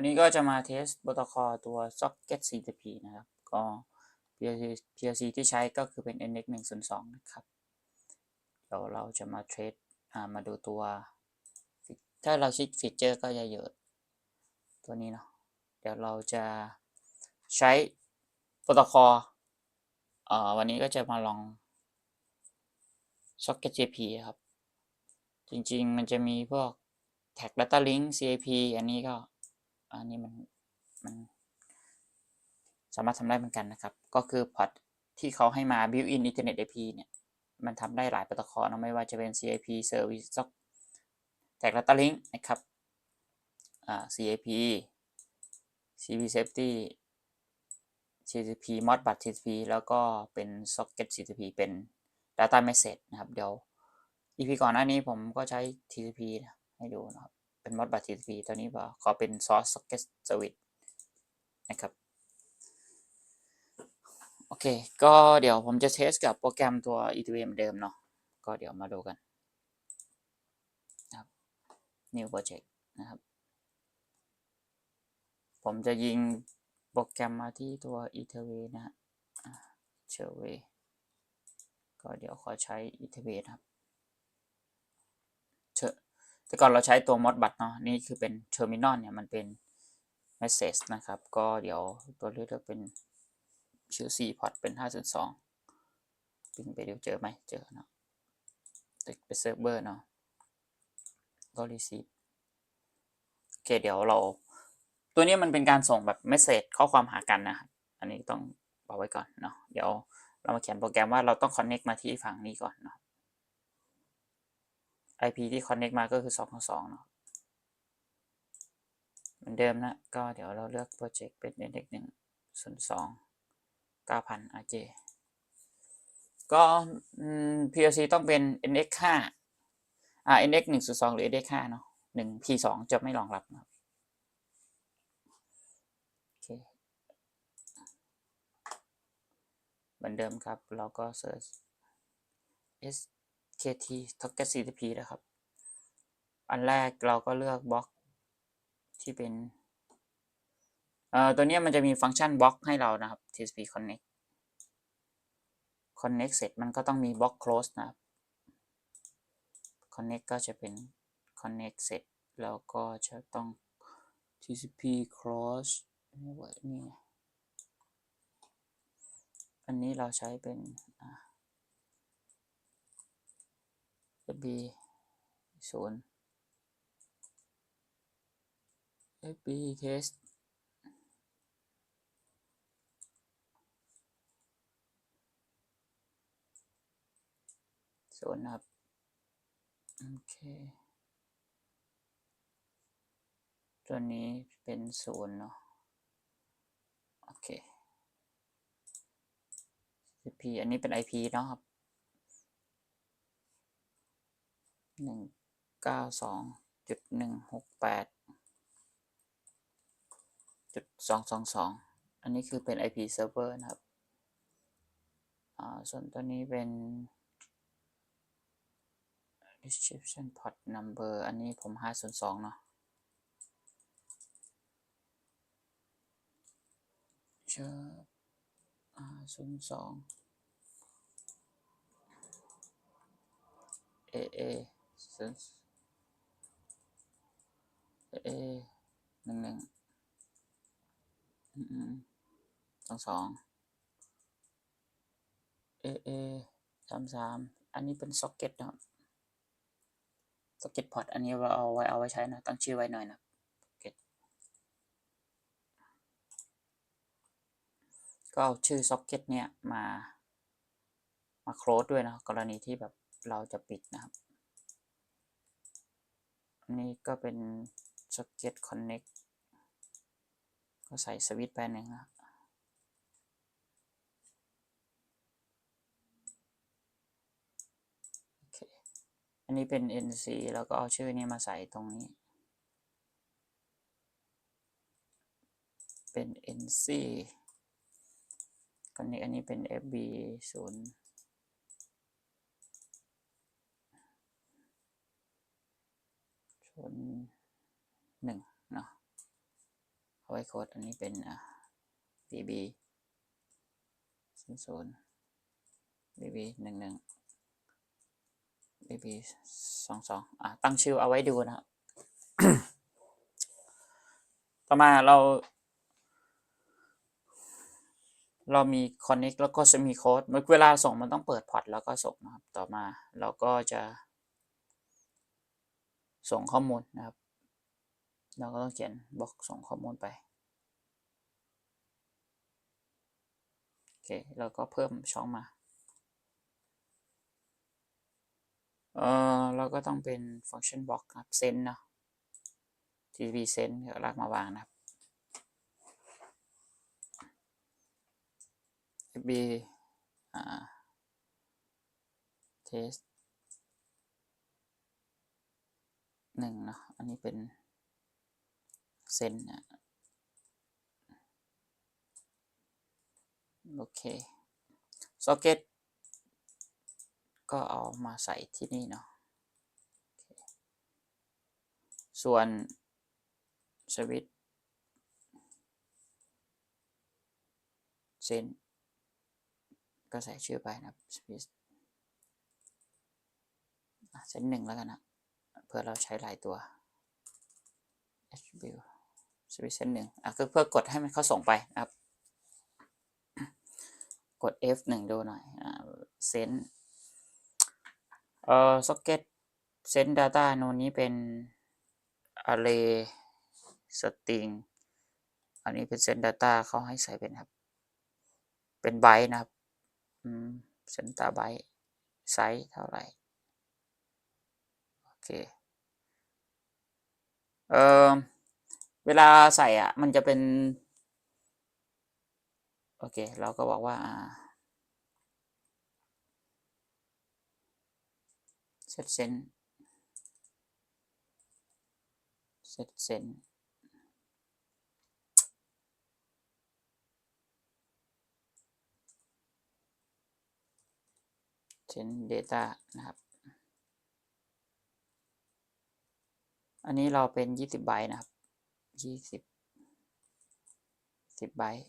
วันนี้ก็จะมาเทสโปรโตคอลตัว Socket CTP นะครับ ก็ PLC PLC ที่ใช้ก็คือเป็น NX 1 0 2นะครับ เดี๋ยวเราจะมาเทสอ่ามาดูตัว ถ้าเราชิดฟีเจอร์ก็จะเยอะ ตัวนี้เนาะ เดี๋ยวเราจะใช้โปรโตคอลอ่อวันนี้ก็จะมาลอง Socket JP ครับ จริงๆ มันจะมีพวก Tag Data Link CAP อันนี้ก็ อันนี้มันมันสามารถทำได้เหมือนกันนะครับ ก็คือพอร์ตที่เขาให้มา built-in Ethernet IP เนี่ยมันทำได้หลายโปรโตคอลนะไม่ว่าจะเป็น CIP Service Sock Tag Data Link นะครับอ่า CAP CP Safety TCP Modbus TCP แล้วก็เป็น Socket CTP เป็น Data Message นะครับ เดี๋ยว EP ก่อนหน้านี้ผมก็ใช้ TCP ให้ดูนะครับ เป็น Modbus TCP ตัวนี้ขอเป็น Source Socket Service นะครับ โอเค ก็เดี๋ยวผมจะเทสกับโปรแกรมตัว ETV เหมือนเดิมเนาะก็เดี๋ยวมาดูกันนะครับ New Project นะครับ ผมจะยิงโปรแกรมมาที่ตัว ETV นะฮะเชอร์เวก็เดี๋ยวขอใช้ ETV นะครับ แต่ก่อนเราใช้ตัว Modbus เนาะนี่คือเป็น Terminal เนี่ยมันเป็น Message นะครับ ก็เดี๋ยวตัวเลือกเป็นชื่อ C port เป็น 502ปิงไปเดูเจอไหมเจอเนาะติดไปเซิร์ฟเวอร์เนาะก็ receive โอเคเดี๋ยวเรา ตัวนี้มันเป็นการส่งแบบ message ข้อความหากันนะ อันนี้ต้องบอกไว้ก่อนเนาะเดี๋ยวเรามาเขียนโปรแกรมว่าเราต้อง connect มาที่ฝั่งนี้ก่อนเนาะ IP ที่ connect มาก็คือ202เนาะเหมือนเดิมนะ ก็เดี๋ยวเราเลือกโปรเจกต์เป็น index 1 0 2 9,000 RJ ก็ PLC ต้องเป็น NX 5อ่า NX 1 2หรือ NX 5เนาะ1 P2 จะไม่รองรับนะโอเคเหมือนเดิมครับ เราก็ search SKT Socket CTP นะครับ อันแรกเราก็เลือกบล็อกที่เป็นเอ่อตัวนี้มันจะมีฟังก์ชันบล็อกให้เรานะครับ TCP connect connect เสร็จมันก็ต้องมีบล็อก close นะครับ connect ก็จะเป็น connect เสร็จแล้วก็จะต้อง TCP close นี่ไว้นี่อันนี้เราใช้เป็น FB ศูนย์ FB test ศูนย์ครับ โอเค ตัวนี้เป็นศูนย์เนาะ โอเค TCP อันนี้เป็น IP เนาะครับ หนึ่งเก้าสองจุดหนึ่งหกแปดจุดสองสองสองอันนี้คือเป็น IP server นะครับ อ่า ส่วนตัวนี้เป็น description port number อันนี้ผมห้าส่วนสองเนาะเชื่ออ่าส่วนสองเอเอส่วนเอเอหนึ่งหนึ่งอืมสองสองเอเอสามสามอันนี้เป็นซ็อกเก็ตนะครับซ็อกเก็ตพอร์ตอันนี้เราเอาไว้เอาไว้ใช้นะตั้งชื่อไว้หน่อยนะเก็ตก็เอาชื่อซ็อกเก็ตเนี่ยมามาโคลดด้วยนะกรณีที่แบบเราจะปิดนะครับ อันนี้ก็เป็น socket connect ก็ใส่สวิตช์ไปหนึ่งนะโอเคอันนี้เป็น NC แล้วก็เอาชื่อนี้มาใส่ตรงนี้ เป็น NC ก็นี้อันนี้เป็น FB 0 ศูนย์หนึ่งเนาะเอาไว้โค้ดอันนี้เป็นอ่า bb ศูนย์ศูนย์ bb หนึ่งหนึ่ง bb สองสองอะตั้งชื่อเอาไว้ดูนะครับ ต่อมาเรา เรามี connect แล้วก็จะมีโค้ดเวลาส่งมันต้องเปิดพอร์ตแล้วก็ส่งนะครับ ต่อมาเราก็จะ ส่งข้อมูลนะครับ เราก็ต้องเขียนบล็อกส่งข้อมูลไปโอเคแล้วก็เพิ่มช่องมาเออเราก็ต้องเป็นฟังก์ชันบล็อกครับ send เนาะ tv send เดี๋ยวลากมาวางนะครับ fb อ่า test หนึ่งเนาะอันนี้เป็นเซนนะโอเค socket ก็เอามาใส่ที่นี่เนาะส่วนสวิตเซนก็ใส่ชื่อไปนะสวิตเซนหนึ่งแล้วกันนะ เพื่อเราใช้หลายตัว attribute สวิตเซนหนึ่งอะก็เพื่อกดให้มันเขาส่งไปนะครับ กด F1 ดูหน่อยอ่าเซนเอ่อ socket send data โน้นนี้เป็น array string อันนี้เป็น send data เขาให้ใส่เป็นครับ เป็นไบต์นะครับอืม send data ไบต์ไซส์เท่าไหร่โอเค เออเวลาใส่อะ มันจะเป็น โอเค เราก็บอกว่าเซตเซนเซตเซนเซน data นะครับ อันนี้เราเป็น20ไบต์นะครับ20 10ไบต์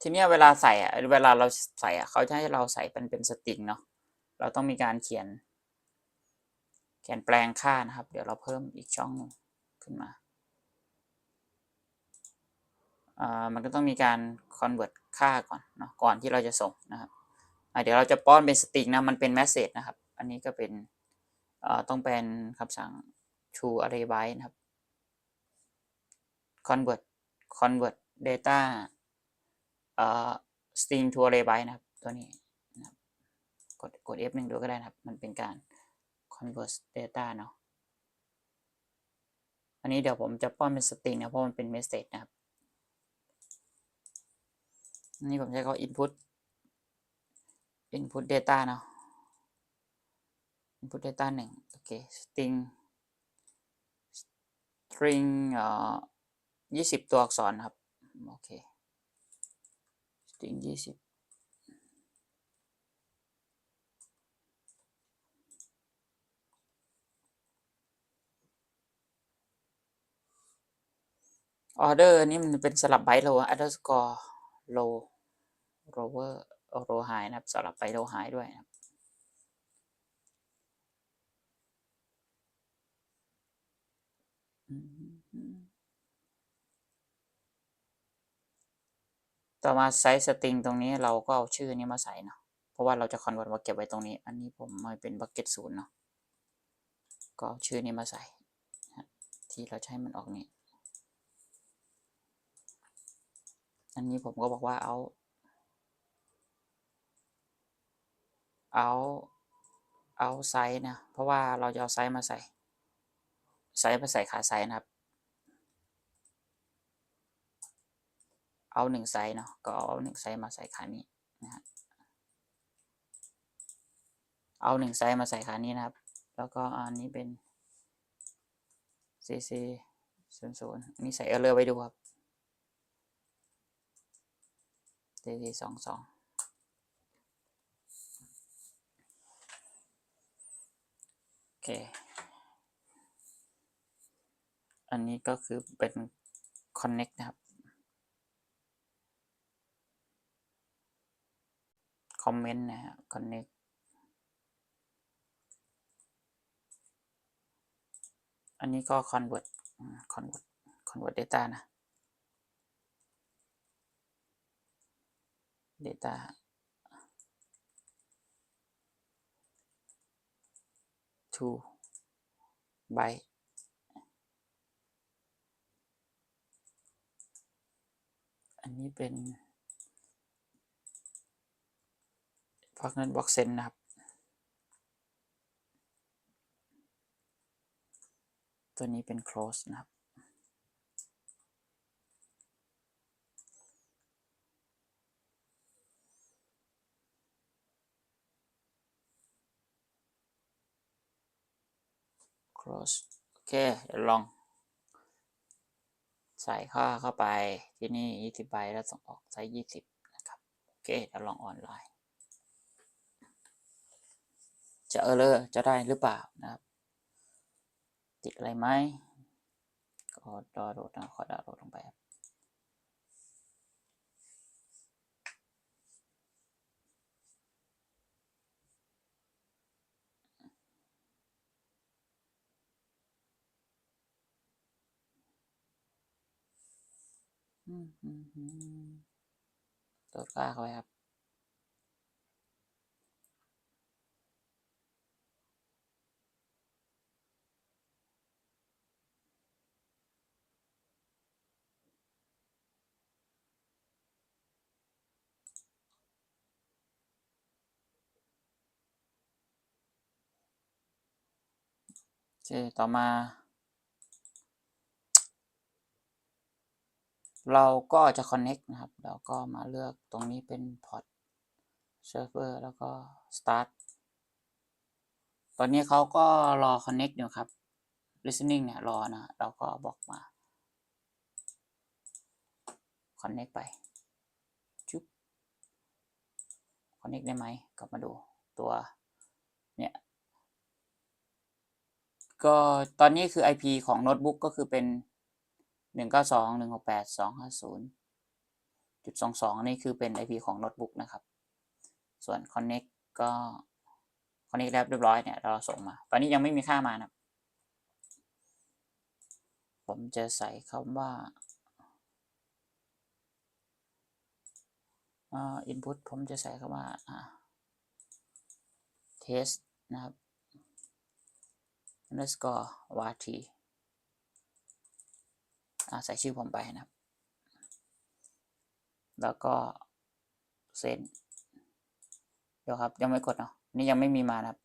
ทีนี้เวลาใส่อะเวลาเราใส่อะเขาจะให้เราใส่เป็นเป็นสตริงเนาะเราต้องมีการเขียน เขียนแปลงค่านะครับ เดี๋ยวเราเพิ่มอีกช่องขึ้นมาอ่ามันก็ต้องมีการ convert ค่าก่อนเนาะก่อนที่เราจะส่งนะครับเดี๋ยวเราจะป้อนเป็นสตริงนะมันเป็น message นะครับ อันนี้ก็เป็น ต้องเป็นคำสั่ง to array byte นะครับ convert convert data string to array byte นะครับ ตัวนี้นะครับกดกด F1 ดูก็ได้นะครับ มันเป็นการ convert data เนาะอันนี้เดี๋ยวผมจะป้อนเป็น string นะเพราะมันเป็น message นะครับอันนี้ผมใช้เขา input input data เนาะ input data หนึ่งโอเค string string เอ่อยี่สิบตัวอักษรครับ โอเค string ยี่สิบออเดอร์นี่มันเป็นสลับไบต์โล underscore low lower row high นะครับ สลับไบต์ low high ด้วยนะครับ ต่อมาไซส์สตริงตรงนี้เราก็เอาชื่อนี้มาใส่เนาะเพราะว่าเราจะคอนเวิร์ตมาเก็บไว้ตรงนี้ อันนี้ผมมาเป็นบักเก็ตศูนย์เนาะก็เอาชื่อนี้มาใส่ ที่เราใช้มันออกนี้ อันนี้ผมก็บอกว่าเอา เอาเอาไซส์นะเพราะว่าเราจะเอาไซส์มาใส่ไซส์มาใส่ขาไซส์นะครับ เอาหนึ่งไซส์เนาะก็เอาหนึ่งไซส์มาใส่ขานี้นะฮะเอาหนึ่งไซส์มาใส่ขานี้นะครับ แล้วก็อันนี้เป็น cc ศูนย์ศูนย์นี่ใส่เออร์เลอร์ไว้ดูครับ cc สองสองโอเค อันนี้ก็คือเป็น connect นะครับ comment นะฮะ connect อันนี้ก็ convert อืม convert convert data นะ data to byte อันนี้เป็น Partner Box Send นะครับ ตัวนี้เป็น close นะครับ close โอเคเดี๋ยวลอง ใส่ค่าเข้าไปที่นี่ 20ใบแล้วส่งออกใช้20นะครับ โอเคเดี๋ยวลองออนไลน์ จะเออเลอร์จะได้หรือเปล่านะครับ ติดอะไรไหมก็ดาวโหลดนะขอดาวโหลดลงไปครับอืมอืมอืมโหลดค่าเข้าไปครับ เคต่อมา เราก็จะ connect นะครับ เราก็มาเลือกตรงนี้เป็น port server แล้วก็ start ตอนนี้เขาก็รอ connect อยู่ครับ listening เนี่ยรอนะ เราก็บอกมา connect ไปจุ๊บ connect ได้ไหมกลับมาดูตัวเนี่ย ก็ตอนนี้คือ IP ของโน้ตบุ๊กก็คือเป็นหนึ่งเก้าสองหนึ่งหกแปดสองห้าศูนย์จุดสองสองนี่คือเป็น IP ของโน้ตบุ๊กนะครับ ส่วน Connect ก็ Connect แล้วเรียบร้อยเนี่ยเราส่งมา ตอนนี้ยังไม่มีค่ามานะผมจะใส่คำว่าอ่า input ผมจะใส่คำว่าอ่า test นะครับ underscore yt อ่าใส่ชื่อผมไปนะครับ แล้วก็เซ็นเดี๋ยวครับ ยังไม่กดเนาะนี่ยังไม่มีมานะครับ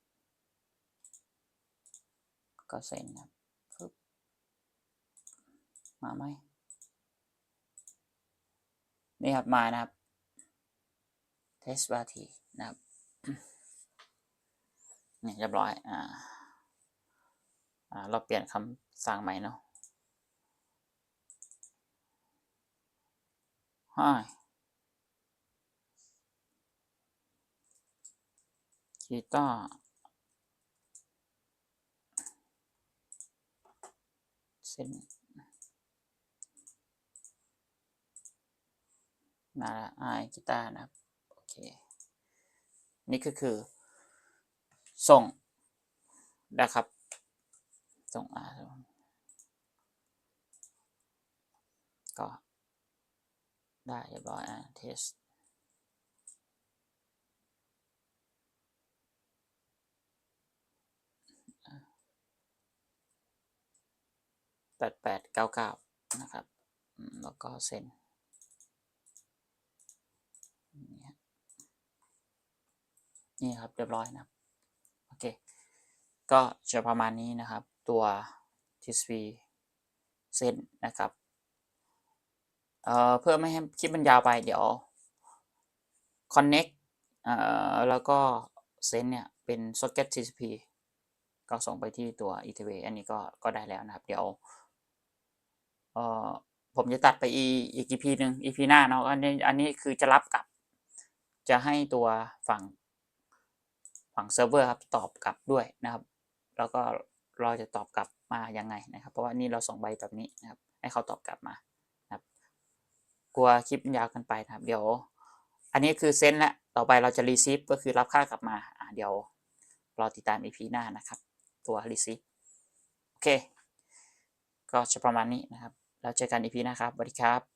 ก็เซ็นนะครับปึ๊บมาไหมนี่ครับมานะครับ test yt นะครับนี่เรียบร้อยอ่า เราเปลี่ยนคำสั่งใหม่เนาะ Hi กีตาร์เส้นมาละไอกีตาร์นะครับ โอเค นี่ก็คือ ส่งนะครับ ส่งอ่าก็ได้เรียบร้อยอะเทสแปดแปดเก้าเก้านะครับ แล้วก็เซ็นนี่ฮะนี่ครับเรียบร้อยนะครับ โอเค ก็จะประมาณนี้นะครับ ตัว TSV เส้นนะครับเอ่อเพื่อไม่ให้คลิปมันยาวไปเดี๋ยว connect เอ่อแล้วก็เซนเนี่ย เป็น socket TCP ก็ส่งไปที่ตัว ETV อันนี้ก็ก็ได้แล้วนะครับ เดี๋ยวเอ่อผมจะตัดไปอีอีก EP หนึ่ง EP หน้าเนาะอันนี้อันนี้คือจะรับกับ จะให้ตัวฝั่งฝั่งเซิร์ฟเวอร์ครับตอบกลับด้วยนะครับ แล้วก็ เราจะตอบกลับมายังไงนะครับ เพราะว่านี่เราส่งใบแบบนี้นะครับ ให้เขาตอบกลับมานะครับกลัวคลิปยาวกันไปนะครับ เดี๋ยว อันนี้คือเซนและต่อไปเราจะรีซีฟก็คือรับค่ากลับมาอ่าเดี๋ยวรอติดตาม EP หน้านะครับ ตัวรีซีฟโอเค ก็จะประมาณนี้นะครับ แล้วเจอกัน EP หน้าครับสวัสดีครับ